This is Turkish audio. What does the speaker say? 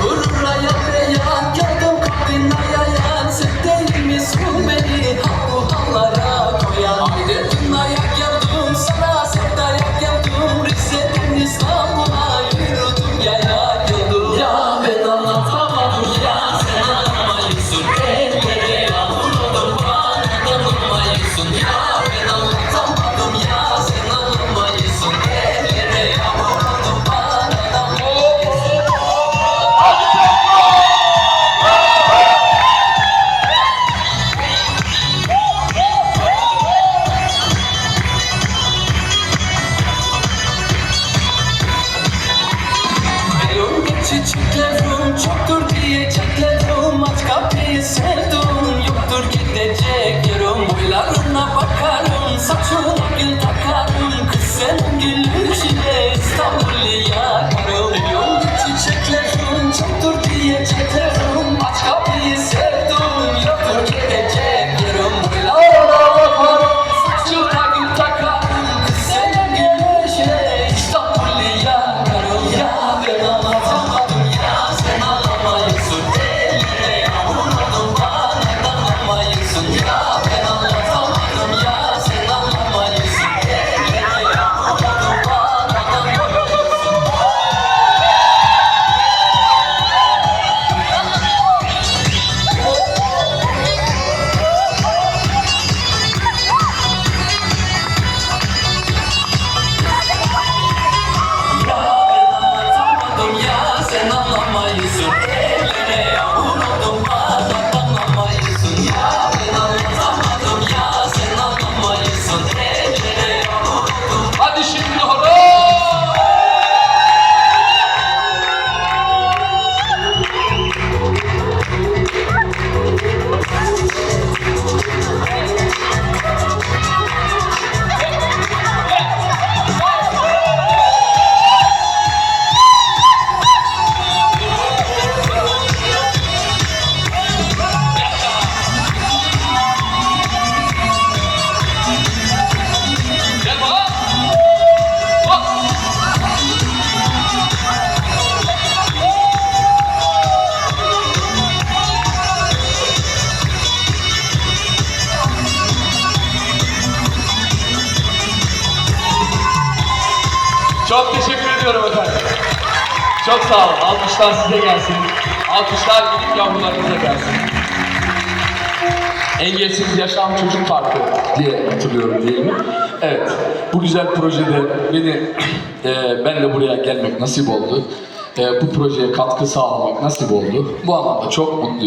Huruf. Çiçeklerim çoktur diye çeklerim Aç kapıyı sevdim Yoktur gidecek yerim. Boylarına bakarım saçın Çok teşekkür ediyorum efendim. Çok sağ olun. Alkışlar size gelsin. Alkışlar minik yavrularınıza gelsin. Engelsiz Yaşam Çocuk Parkı diye hatırlıyorum değil mi? Evet. Bu güzel projede beni e, ben de buraya gelmek nasip oldu. E, bu projeye katkı sağlamak nasip oldu. Bu anlamda çok mutluyum.